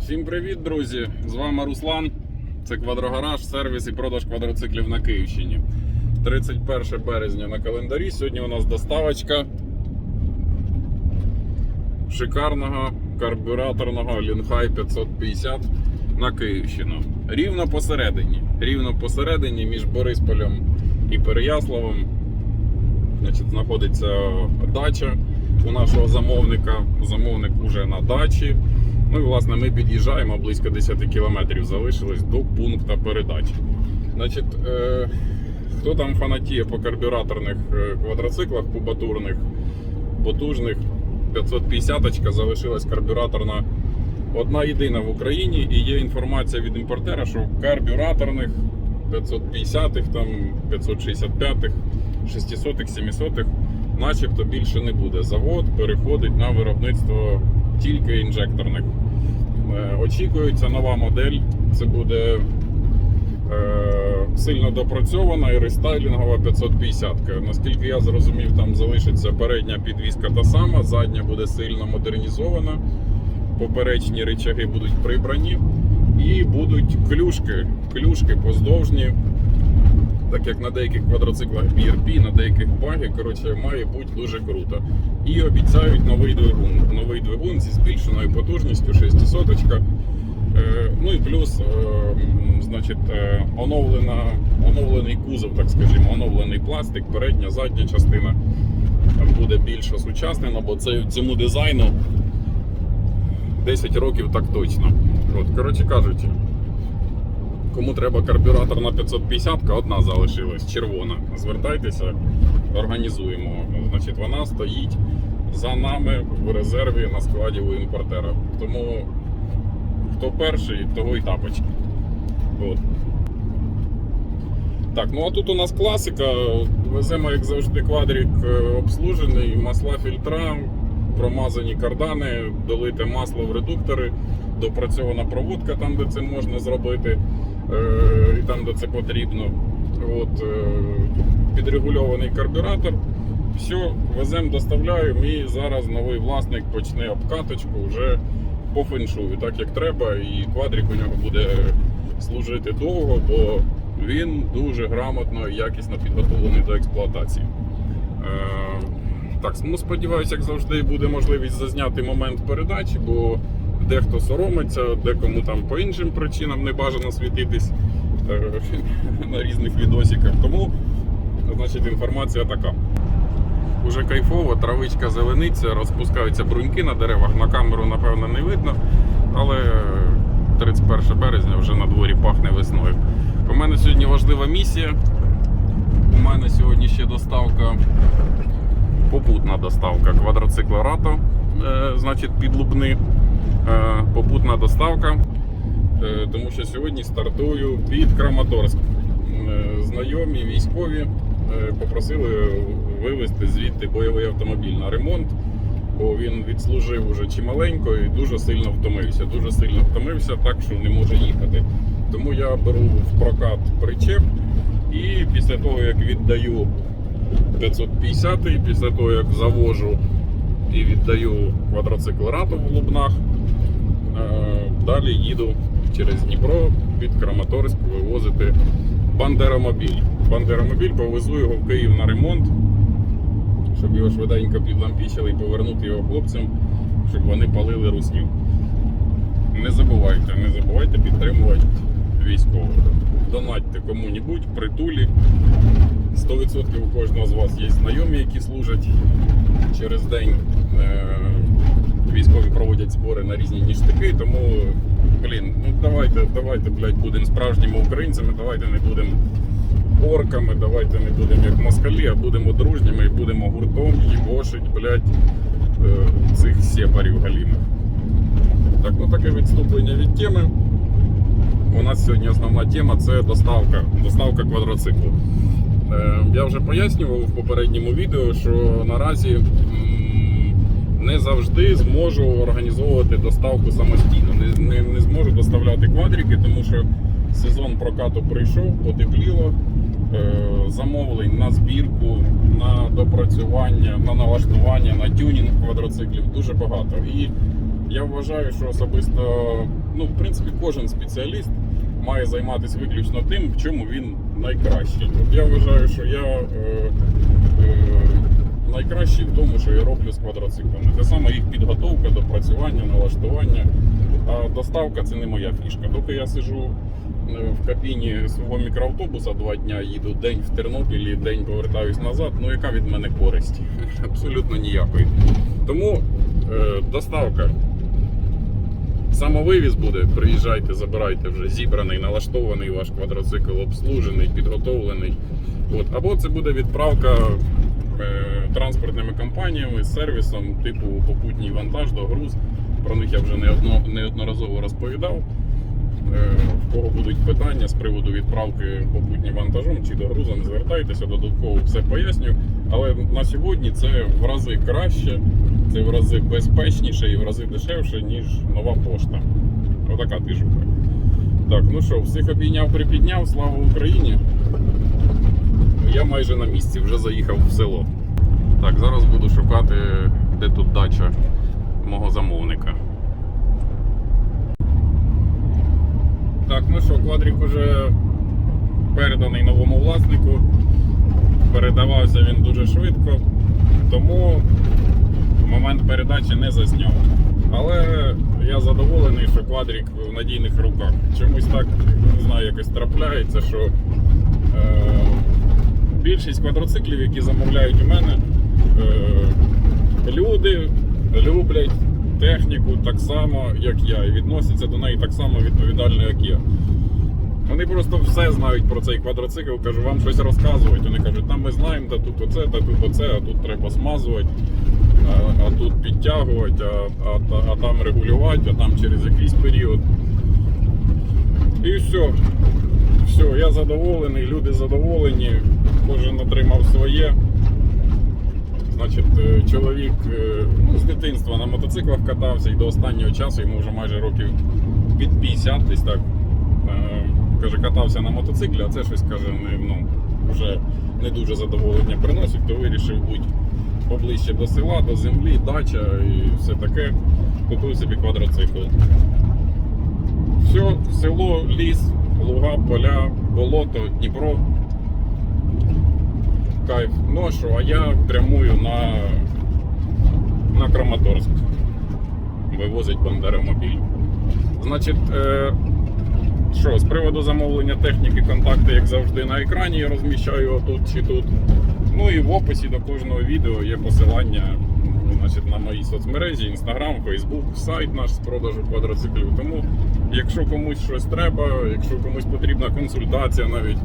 Всім привіт, друзі! З вами Руслан. Це Квадрогараж, сервіс і продаж квадроциклів на Київщині. 31 березня на календарі. Сьогодні у нас доставочка шикарного карбюраторного Лінхай 550 на Київщину. Рівно посередині. Рівно посередині між Борисполем і Переяславом Значить, знаходиться дача у нашого замовника. Замовник уже на дачі. Ну і власне ми під'їжджаємо близько 10 кілометрів залишилось до пункту передачі. Значить, е, хто там фанатіє по карбюраторних е, квадроциклах кубатурних, потужних, 550 залишилась карбюраторна одна єдина в Україні, і є інформація від імпортера, що карбюраторних 550-х, там 565-х, 600-х, 700-х начебто більше не буде. Завод переходить на виробництво тільки інжекторних. Е, Очікується нова модель. Це буде е, сильно допрацьована і рестайлінгова 550. Наскільки я зрозумів, там залишиться передня підвізка та сама, задня буде сильно модернізована. Поперечні речаги будуть прибрані і будуть клюшки, клюшки поздовжні. Так як на деяких квадроциклах BRP, на деяких баги, коротше, має бути дуже круто. І обіцяють новий двигун. Новий двигун зі збільшеною потужністю 600 е, Ну і плюс, е, значить, е, оновлена, оновлений кузов, так скажімо, оновлений пластик, передня, задня частина буде більш осучаснена, бо це цьому дизайну 10 років так точно. От, коротше кажучи. Кому треба карбюратор на 550, одна залишилась червона. Звертайтеся, організуємо. Значить, вона стоїть за нами в резерві на складі у імпортера. Тому хто перший, того і тапочки. От. Так, ну а тут у нас класика. Веземо, як завжди, квадрик е, обслужений, масла фільтра, промазані кардани, долите масло в редуктори, допрацьована проводка там, де це можна зробити, і там, де це потрібно. От, е, підрегульований карбюратор. Все, веземо, доставляємо і зараз новий власник почне обкаточку вже по феншую, так як треба, і квадрик у нього буде служити довго, бо він дуже грамотно і якісно підготовлений до експлуатації. Е, так, ну сподіваюся, як завжди, буде можливість зазняти момент передачі, бо дехто соромиться, декому там по іншим причинам не бажано світитись е, на різних відосиках. Тому, значить, інформація така. Уже кайфово, травичка зелениться, розпускаються бруньки на деревах. На камеру, напевно, не видно, але 31 березня вже на дворі пахне весною. У мене сьогодні важлива місія. У мене сьогодні ще доставка, попутна доставка квадроцикла Рато, е, значить під Лубни. Е, попутна доставка, е, тому що сьогодні стартую під Краматорськ. Е, Знайомі військові попросили вивезти звідти бойовий автомобіль на ремонт, бо він відслужив уже чималенько і дуже сильно втомився. Дуже сильно втомився, так що не може їхати. Тому я беру в прокат причеп і після того, як віддаю 550 після того, як завожу і віддаю квадроцикл рату в Лубнах, далі їду через Дніпро під Краматорськ вивозити бандеромобіль. Бандеромобіль повезу його в Київ на ремонт, щоб його швиденько підлампічили і повернути його хлопцям, щоб вони палили русню. Не забувайте, не забувайте підтримувати військових. Донатьте кому-небудь, притулі. 100% у кожного з вас є знайомі, які служать через день. Військові проводять збори на різні ніштяки, тому, блін, ну давайте, давайте, блядь, будемо справжніми українцями, давайте не будемо орками, давайте не будемо як москалі, а будемо дружніми і будемо гуртом їбошить, блядь, е, цих сепарів галімих. Так, ну таке відступлення від теми. У нас сьогодні основна тема це доставка, доставка квадроциклу. Е, Я вже пояснював в попередньому відео, що наразі не завжди зможу організовувати доставку самостійно. Не, не, не зможу доставляти квадрики, тому що сезон прокату прийшов, потепліло. Е, Замовлень на збірку, на допрацювання, на налаштування, на тюнінг квадроциклів дуже багато. І я вважаю, що особисто, ну, в принципі, кожен спеціаліст має займатися виключно тим, в чому він найкращий. Я вважаю, що я е, е, найкращий в тому, що я роблю з квадроциклами. Це саме їх підготовка, допрацювання, налаштування. А доставка це не моя фішка. Доки я сижу е, в кабіні свого мікроавтобуса два дня, їду день в Тернопілі, день повертаюсь назад. Ну яка від мене користь? Абсолютно ніякої. Тому е, доставка. Самовивіз буде, приїжджайте, забирайте вже зібраний, налаштований ваш квадроцикл, обслужений, підготовлений. От. Або це буде відправка е, транспортними компаніями сервісом, типу попутній вантаж, догруз. Про них я вже неодно, неодноразово розповідав. Е, в кого будуть питання з приводу відправки попутнім вантажом чи догрузом, звертайтеся, додатково все поясню. Але на сьогодні це в рази краще, це в рази безпечніше і в рази дешевше, ніж нова пошта. Отака двіжуха. Так, ну що, всіх обійняв, припідняв, слава Україні. Я майже на місці, вже заїхав в село. Так, зараз буду шукати, де тут дача мого замовника. Так, ну що, квадрик уже переданий новому власнику. Передавався він дуже швидко, тому момент передачі не засняв. Але я задоволений, що квадрик в надійних руках. Чомусь так, не знаю, якось трапляється, що е, більшість квадроциклів, які замовляють у мене, люди люблять техніку так само, як я, і відносяться до неї так само відповідально, як я. Вони просто все знають про цей квадроцикл, кажу, вам щось розказують. Вони кажуть, там ми знаємо, та тут оце, та тут оце, а тут треба смазувати, а, а тут підтягувати, а, а, а там регулювати, а там через якийсь період. І все. Все, я задоволений, люди задоволені, кожен отримав своє. Значить, е, чоловік е, ну, з дитинства на мотоциклах катався і до останнього часу йому вже майже років під 50 десь так. Е, Каже, катався на мотоциклі, а це щось каже, не, ну, вже не дуже задоволення приносить, то вирішив бути поближче до села, до землі, дача і все таке. Купив собі квадроцикл. Все, село, ліс, луга, поля, болото, Дніпро. Кайф. Ну а я прямую на, на Краматорськ. Вивозить бандеромобіль. Значить, е, що, з приводу замовлення техніки, контакти, як завжди, на екрані я розміщаю отут чи тут. Ну і в описі до кожного відео є посилання значить, на мої соцмережі, Instagram, Facebook, сайт наш з продажу квадроциклів. Тому, якщо комусь щось треба, якщо комусь потрібна консультація навіть,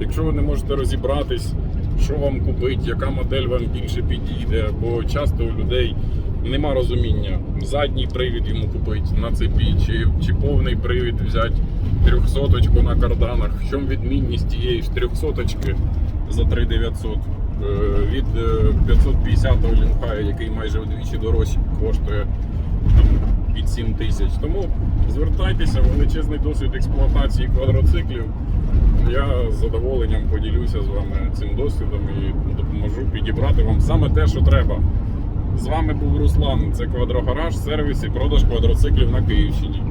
якщо ви не можете розібратись, що вам купити, яка модель вам більше підійде, бо часто у людей нема розуміння, задній привід йому купити на цепі, чи, чи повний привід взяти трьохсоточку на карданах. В чому відмінність тієї ж трьохсоточки за 3900 е, від е, 550-го лінхая, який майже вдвічі дорожче коштує під 7 тисяч. Тому звертайтеся, величезний досвід експлуатації квадроциклів. Я з задоволенням поділюся з вами цим досвідом і допоможу підібрати вам саме те, що треба. З вами був Руслан. Це квадрогараж, сервіс і продаж квадроциклів на Київщині.